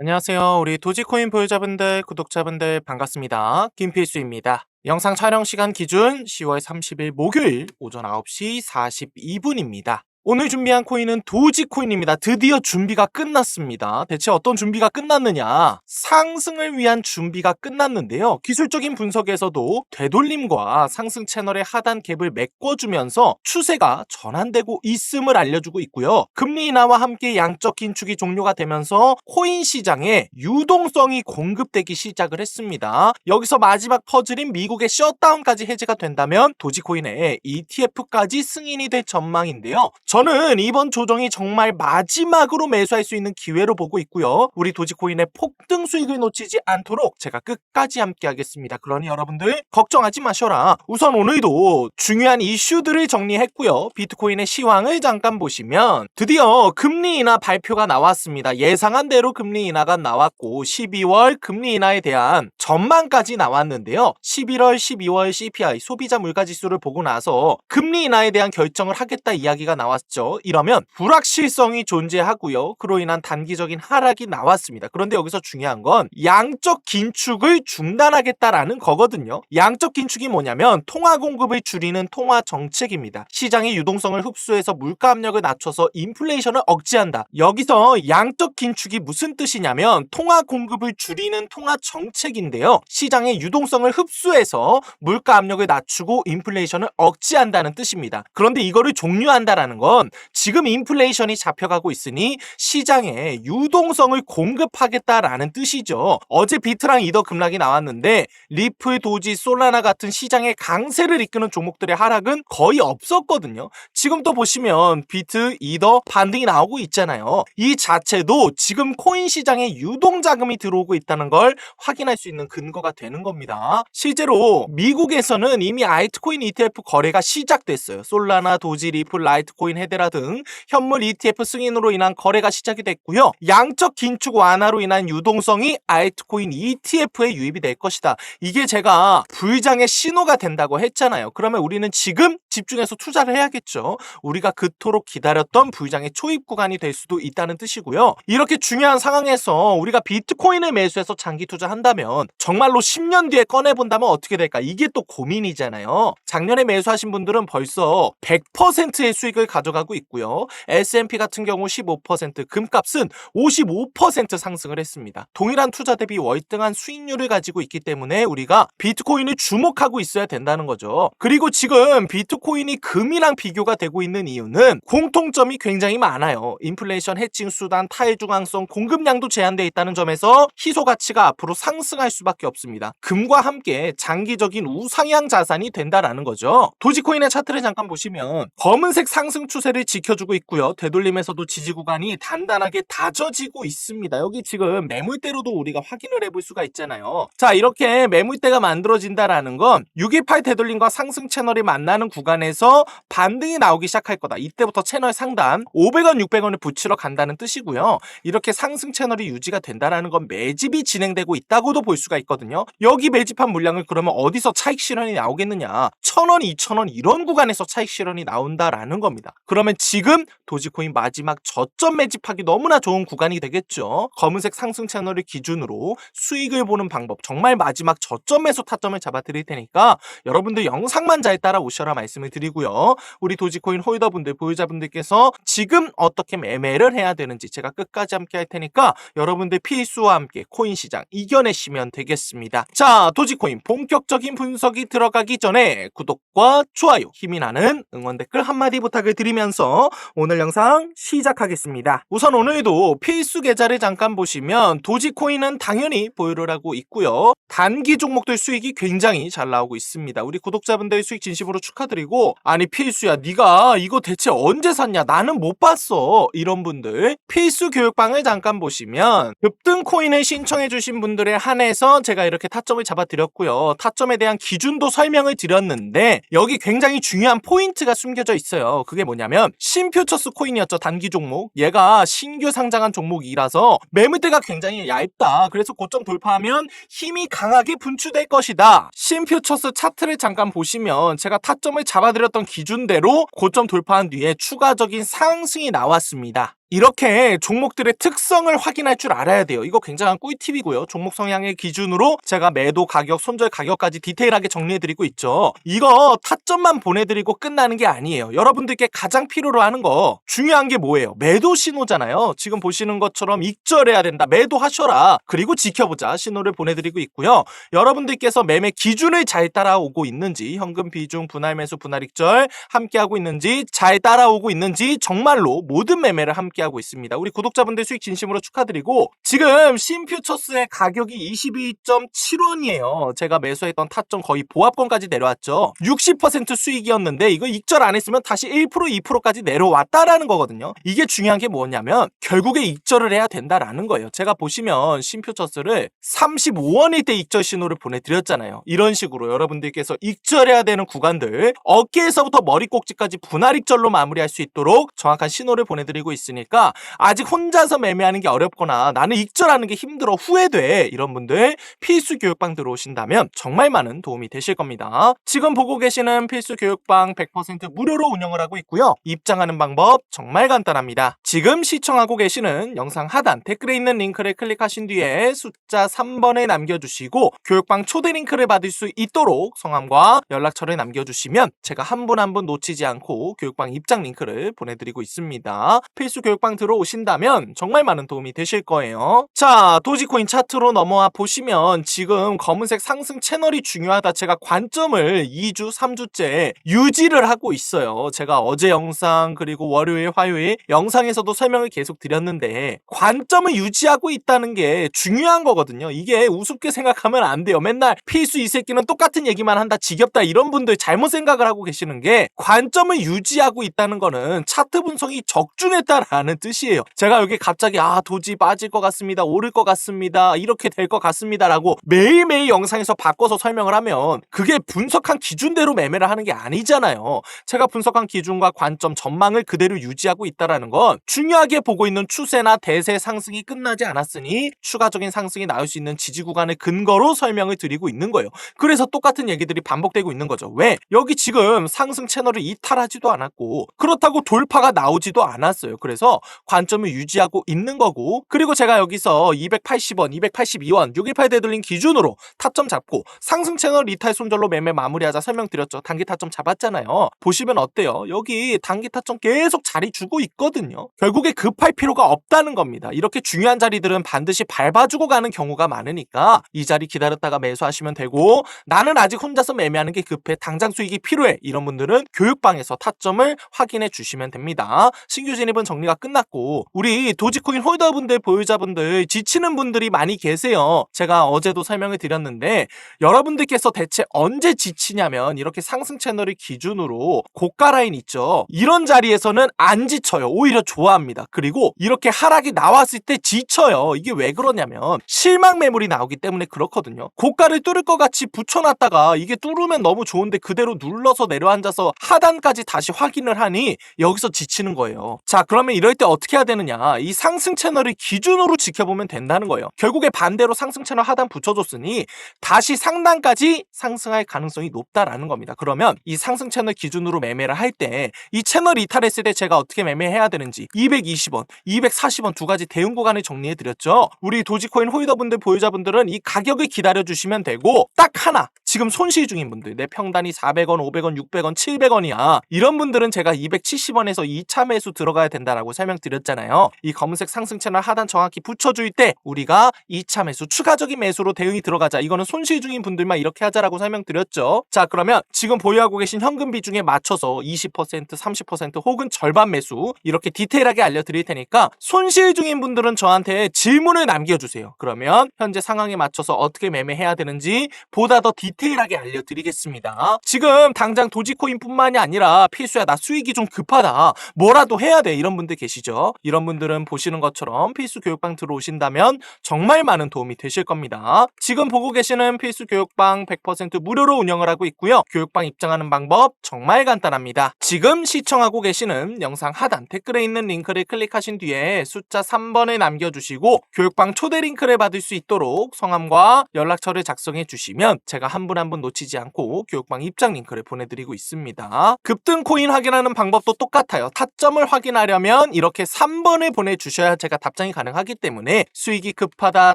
안녕하세요. 우리 도지코인 보유자분들, 구독자분들 반갑습니다. 김필수입니다. 영상 촬영 시간 기준 10월 30일 목요일 오전 9시 42분입니다. 오늘 준비한 코인은 도지코인입니다. 드디어 준비가 끝났습니다. 대체 어떤 준비가 끝났느냐? 상승을 위한 준비가 끝났는데요. 기술적인 분석에서도 되돌림과 상승 채널의 하단 갭을 메꿔주면서 추세가 전환되고 있음을 알려주고 있고요. 금리 인하와 함께 양적 긴축이 종료가 되면서 코인 시장에 유동성이 공급되기 시작을 했습니다. 여기서 마지막 퍼즐인 미국의 셧다운까지 해제가 된다면 도지코인의 ETF까지 승인이 될 전망인데요. 저는 이번 조정이 정말 마지막으로 매수할 수 있는 기회로 보고 있고요. 우리 도지코인의 폭등 수익을 놓치지 않도록 제가 끝까지 함께 하겠습니다. 그러니 여러분들 걱정하지 마셔라. 우선 오늘도 중요한 이슈들을 정리했고요. 비트코인의 시황을 잠깐 보시면 드디어 금리 인하 발표가 나왔습니다. 예상한 대로 금리 인하가 나왔고 12월 금리 인하에 대한 전망까지 나왔는데요. 11월, 12월 CPI 소비자 물가 지수를 보고 나서 금리 인하에 대한 결정을 하겠다 이야기가 나왔 나왔죠. 이러면 불확실성이 존재하고요. 그로 인한 단기적인 하락이 나왔습니다. 그런데 여기서 중요한 건 양적 긴축을 중단하겠다라는 거거든요. 양적 긴축이 뭐냐면 통화 공급을 줄이는 통화 정책입니다. 시장의 유동성을 흡수해서 물가 압력을 낮춰서 인플레이션을 억제한다. 여기서 양적 긴축이 무슨 뜻이냐면 통화 공급을 줄이는 통화 정책인데요. 시장의 유동성을 흡수해서 물가 압력을 낮추고 인플레이션을 억제한다는 뜻입니다. 그런데 이거를 종료한다라는 건건 지금 인플레이션이 잡혀가고 있으니 시장에 유동성을 공급하겠다라는 뜻이죠. 어제 비트랑 이더 급락이 나왔는데 리플, 도지, 솔라나 같은 시장의 강세를 이끄는 종목들의 하락은 거의 없었거든요. 지금 또 보시면 비트, 이더 반등이 나오고 있잖아요. 이 자체도 지금 코인 시장에 유동 자금이 들어오고 있다는 걸 확인할 수 있는 근거가 되는 겁니다. 실제로 미국에서는 이미 알트코인 ETF 거래가 시작됐어요. 솔라나, 도지, 리플, 라이트코인, 헤데라 등 현물 ETF 승인으로 인한 거래가 시작이 됐고요. 양적 긴축 완화로 인한 유동성이 알트코인 ETF에 유입이 될 것이다. 이게 제가 불장의 신호가 된다고 했잖아요. 그러면 우리는 지금 집중해서 투자를 해야겠죠. 우리가 그토록 기다렸던 불장의 초입 구간이 될 수도 있다는 뜻이고요. 이렇게 중요한 상황에서 우리가 비트코인을 매수해서 장기 투자한다면 정말로 10년 뒤에 꺼내본다면 어떻게 될까? 이게 또 고민이잖아요. 작년에 매수하신 분들은 벌써 100%의 수익을 가져 가져가고 있고요. S&P 같은 경우 15%, 금값은 55% 상승을 했습니다. 동일한 투자 대비 월등한 수익률을 가지고 있기 때문에 우리가 비트코인을 주목하고 있어야 된다는 거죠. 그리고 지금 비트코인이 금이랑 비교가 되고 있는 이유는 공통점이 굉장히 많아요. 인플레이션 해칭 수단, 타해중앙성, 공급량도 제한되어 있다는 점에서 희소 가치가 앞으로 상승할 수밖에 없습니다. 금과 함께 장기적인 우상향 자산이 된다라는 거죠. 도지코인의 차트를 잠깐 보시면 검은색 상승 추 추세를 지켜주고 있고요. 되돌림에서도 지지 구간이 단단하게 다져지고 있습니다. 여기 지금 매물대로도 우리가 확인을 해볼 수가 있잖아요. 자 이렇게 매물대가 만들어진다라는 건618 되돌림과 상승 채널이 만나는 구간에서 반등이 나오기 시작할 거다. 이때부터 채널 상단 500원, 600원을 붙이러 간다는 뜻이고요. 이렇게 상승 채널이 유지가 된다라는 건 매집이 진행되고 있다고도 볼 수가 있거든요. 여기 매집한 물량을 그러면 어디서 차익 실현이 나오겠느냐? 1000원, 2000원 이런 구간에서 차익 실현이 나온다라는 겁니다. 그러면 지금 도지코인 마지막 저점 매집하기 너무나 좋은 구간이 되겠죠. 검은색 상승 채널을 기준으로 수익을 보는 방법 정말 마지막 저점에서 타점을 잡아 드릴 테니까 여러분들 영상만 잘 따라오셔라 말씀을 드리고요. 우리 도지코인 홀더분들 보유자분들께서 지금 어떻게 매매를 해야 되는지 제가 끝까지 함께 할 테니까 여러분들 필수와 함께 코인 시장 이겨내시면 되겠습니다. 자 도지코인 본격적인 분석이 들어가기 전에 구독과 좋아요 힘이 나는 응원 댓글 한마디 부탁을 드리면 보시면서 오늘 영상 시작하겠습니다. 우선 오늘도 필수 계좌를 잠깐 보시면 도지코인은 당연히 보유를 하고 있고요. 단기 종목들 수익이 굉장히 잘 나오고 있습니다. 우리 구독자분들 수익 진심으로 축하드리고 아니 필수야 네가 이거 대체 언제 샀냐 나는 못 봤어 이런 분들 필수 교육방을 잠깐 보시면 급등 코인을 신청해 주신 분들에 한해서 제가 이렇게 타점을 잡아 드렸고요. 타점에 대한 기준도 설명을 드렸는데 여기 굉장히 중요한 포인트가 숨겨져 있어요. 그게 뭐냐 면 뭐냐면 신퓨처스 코인이었죠 단기 종목. 얘가 신규 상장한 종목이라서 매물대가 굉장히 얇다. 그래서 고점 돌파하면 힘이 강하게 분출될 것이다. 신퓨처스 차트를 잠깐 보시면 제가 타점을 잡아드렸던 기준대로 고점 돌파한 뒤에 추가적인 상승이 나왔습니다 이렇게 종목들의 특성을 확인할 줄 알아야 돼요. 이거 굉장한 꿀팁이고요. 종목 성향의 기준으로 제가 매도 가격, 손절 가격까지 디테일하게 정리해드리고 있죠. 이거 타점만 보내드리고 끝나는 게 아니에요. 여러분들께 가장 필요로 하는 거 중요한 게 뭐예요? 매도 신호잖아요. 지금 보시는 것처럼 익절해야 된다. 매도하셔라. 그리고 지켜보자. 신호를 보내드리고 있고요. 여러분들께서 매매 기준을 잘 따라오고 있는지 현금 비중, 분할 매수, 분할 익절 함께하고 있는지 잘 따라오고 있는지 정말로 모든 매매를 함께 하고 있습니다. 우리 구독자분들 수익 진심으로 축하드리고 지금 신퓨처스의 가격이 22.7원이에요. 제가 매수했던 타점 거의 보합권까지 내려왔죠. 60% 수익이었는데 이거 익절 안 했으면 다시 1% 2%까지 내려왔다라는 거거든요. 이게 중요한 게 뭐냐면 결국에 익절을 해야 된다라는 거예요. 제가 보시면 신퓨처스를 35원일 때 익절 신호를 보내드렸잖아요. 이런 식으로 여러분들께서 익절해야 되는 구간들 어깨에서부터 머리 꼭지까지 분할 익절로 마무리할 수 있도록 정확한 신호를 보내드리고 있으 니까 아직 혼자서 매매하는 게 어렵거나 나는 익절하는 게 힘들어 후회돼 이런 분들 필수 교육방 들어오신다면 정말 많은 도움이 되실 겁니다. 지금 보고 계시는 필수 교육방 100% 무료로 운영을 하고 있고요. 입장하는 방법 정말 간단합니다. 지금 시청하고 계시는 영상 하단 댓글에 있는 링크를 클릭하신 뒤에 숫자 3번에 남겨주시고 교육방 초대 링크를 받을 수 있도록 성함과 연락처를 남겨주시면 제가 한분 한 분 놓치지 않고 교육방 입장 링크를 보내드리고 있습니다. 필수 교육방 들어오신다면 정말 많은 도움이 되실 거예요. 자, 도지코인 차트로 넘어와 보시면 지금 검은색 상승 채널이 중요하다. 제가 관점을 2주, 3주째 유지를 하고 있어요. 제가 어제 영상 그리고 월요일, 화요일 영상에서 도 설명을 계속 드렸는데 관점을 유지하고 있다는 게 중요한 거거든요. 이게 우습게 생각하면 안 돼요. 맨날 필수 이 새끼는 똑같은 얘기만 한다. 지겹다. 이런 분들 잘못 생각을 하고 계시는 게 관점을 유지하고 있다는 거는 차트 분석이 적중했다라는 뜻이에요. 제가 여기 갑자기 아 도지 빠질 것 같습니다. 오를 것 같습니다. 이렇게 될 것 같습니다라고 매일매일 영상에서 바꿔서 설명을 하면 그게 분석한 기준대로 매매를 하는 게 아니잖아요. 제가 분석한 기준과 관점, 전망을 그대로 유지하고 있다라는 건 중요하게 보고 있는 추세나 대세 상승이 끝나지 않았으니 추가적인 상승이 나올 수 있는 지지 구간을 근거로 설명을 드리고 있는 거예요. 그래서 똑같은 얘기들이 반복되고 있는 거죠. 왜? 여기 지금 상승 채널을 이탈하지도 않았고 그렇다고 돌파가 나오지도 않았어요. 그래서 관점을 유지하고 있는 거고 그리고 제가 여기서 280원, 282원, 618 되돌림 기준으로 타점 잡고 상승 채널 이탈 손절로 매매 마무리하자 설명드렸죠. 단기 타점 잡았잖아요. 보시면 어때요? 여기 단기 타점 계속 자리 주고 있거든요. 결국에 급할 필요가 없다는 겁니다. 이렇게 중요한 자리들은 반드시 밟아주고 가는 경우가 많으니까 이 자리 기다렸다가 매수하시면 되고 나는 아직 혼자서 매매하는 게 급해 당장 수익이 필요해 이런 분들은 교육방에서 타점을 확인해 주시면 됩니다. 신규 진입은 정리가 끝났고 우리 도지코인 홀더분들 보유자분들 지치는 분들이 많이 계세요. 제가 어제도 설명을 드렸는데 여러분들께서 대체 언제 지치냐면 이렇게 상승 채널을 기준으로 고가 라인 있죠. 이런 자리에서는 안 지쳐요. 오히려 좋 아합니다. 그리고 이렇게 하락이 나왔을 때 지쳐요. 이게 왜 그러냐면 실망 매물이 나오기 때문에 그렇거든요. 고가를 뚫을 것 같이 붙여놨다가 이게 뚫으면 너무 좋은데 그대로 눌러서 내려앉아서 하단까지 다시 확인을 하니 여기서 지치는 거예요. 자 그러면 이럴 때 어떻게 해야 되느냐 이 상승 채널을 기준으로 지켜보면 된다는 거예요. 결국에 반대로 상승 채널 하단 붙여줬으니 다시 상단까지 상승할 가능성이 높다라는 겁니다. 그러면 이 상승 채널 기준으로 매매를 할 때 이 채널 이탈했을 때 제가 어떻게 매매해야 되는지 220원, 240원 두 가지 대응 구간을 정리해 드렸죠. 우리 도지코인 호이더분들 보유자분들은 이 가격을 기다려 주시면 되고 딱 하나 지금 손실 중인 분들 내 평단이 400원, 500원, 600원, 700원이야. 이런 분들은 제가 270원에서 2차 매수 들어가야 된다라고 설명드렸잖아요. 이 검은색 상승 채널 하단 정확히 붙여줄 때 우리가 2차 매수 추가적인 매수로 대응이 들어가자. 이거는 손실 중인 분들만 이렇게 하자라고 설명드렸죠. 자 그러면 지금 보유하고 계신 현금 비중에 맞춰서 20%, 30% 혹은 절반 매수 이렇게 디테일하게 알려드릴 테니까 손실 중인 분들은 저한테 질문을 남겨주세요. 그러면 현재 상황에 맞춰서 어떻게 매매해야 되는지 보다 더 디테일 하게 알려드리겠습니다. 지금 당장 도지코인뿐만이 아니라 필수야 나 수익이 좀 급하다 뭐라도 해야 돼 이런 분들 계시죠? 이런 분들은 보시는 것처럼 필수 교육방 들어오신다면 정말 많은 도움이 되실 겁니다. 지금 보고 계시는 필수 교육방 100% 무료로 운영을 하고 있고요. 교육방 입장하는 방법 정말 간단합니다. 지금 시청하고 계시는 영상 하단 댓글에 있는 링크를 클릭하신 뒤에 숫자 3번을 남겨주시고 교육방 초대 링크를 받을 수 있도록 성함과 연락처를 작성해 주시면 제가 한 분분 한 분 놓치지 않고 교육방 입장 링크를 보내드리고 있습니다. 급등 코인 확인하는 방법도 똑같아요. 타점을 확인하려면 이렇게 3번을 보내주셔야 제가 답장이 가능하기 때문에 수익이 급하다,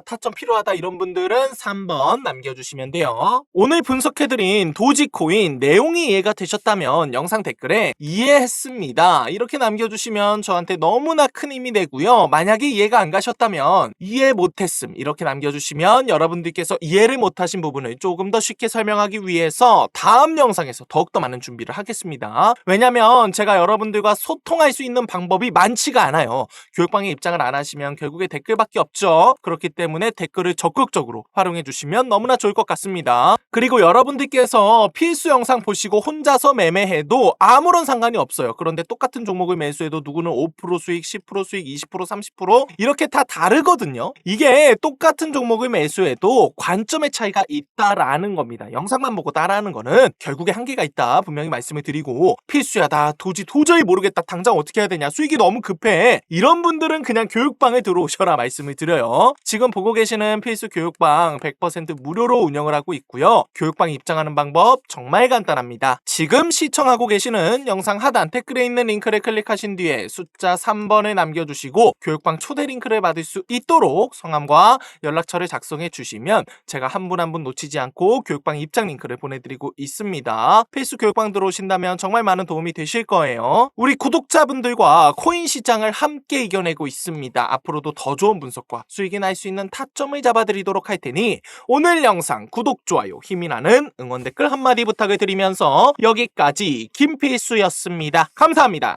타점 필요하다 이런 분들은 3번 남겨주시면 돼요. 오늘 분석해드린 도지코인 내용이 이해가 되셨다면 영상 댓글에 이해했습니다. 이렇게 남겨주시면 저한테 너무나 큰 힘이 되고요. 만약에 이해가 안 가셨다면 이해 못했음 이렇게 남겨주시면 여러분들께서 이해를 못하신 부분을 조금 더 쉽게 설명하기 위해서 다음 영상에서 더욱더 많은 준비를 하겠습니다. 왜냐면 제가 여러분들과 소통할 수 있는 방법이 많지가 않아요. 교육방에 입장을 안 하시면 결국에 댓글밖에 없죠. 그렇기 때문에 댓글을 적극적으로 활용해 주시면 너무나 좋을 것 같습니다. 그리고 여러분들께서 필수 영상 보시고 혼자서 매매해도 아무런 상관이 없어요. 그런데 똑같은 종목을 매수해도 누구는 5% 수익, 10% 수익, 20%, 30% 이렇게 다 다르거든요. 이게 똑같은 종목을 매수해도 관점의 차이가 있다라는 겁니다. 영상만 보고 따라하는 거는 결국에 한계가 있다 분명히 말씀을 드리고 필수야다 도지 도저히 모르겠다 당장 어떻게 해야 되냐 수익이 너무 급해 이런 분들은 그냥 교육방에 들어오셔라 말씀을 드려요. 지금 보고 계시는 필수 교육방 100% 무료로 운영을 하고 있고요. 교육방 입장하는 방법 정말 간단합니다. 지금 시청하고 계시는 영상 하단 댓글에 있는 링크를 클릭하신 뒤에 숫자 3번을 남겨주시고 교육방 초대 링크를 받을 수 있도록 성함과 연락처를 작성해 주시면 제가 한 분 한분 놓치지 않고 교육방 입장 링크를 보내드리고 있습니다. 필수 교육방 들어오신다면 정말 많은 도움이 되실 거예요. 우리 구독자분들과 코인 시장을 함께 이겨내고 있습니다. 앞으로도 더 좋은 분석과 수익이 날 수 있는 타점을 잡아드리도록 할 테니 오늘 영상 구독, 좋아요, 힘이 나는 응원 댓글 한마디 부탁을 드리면서 여기까지 김필수였습니다. 감사합니다.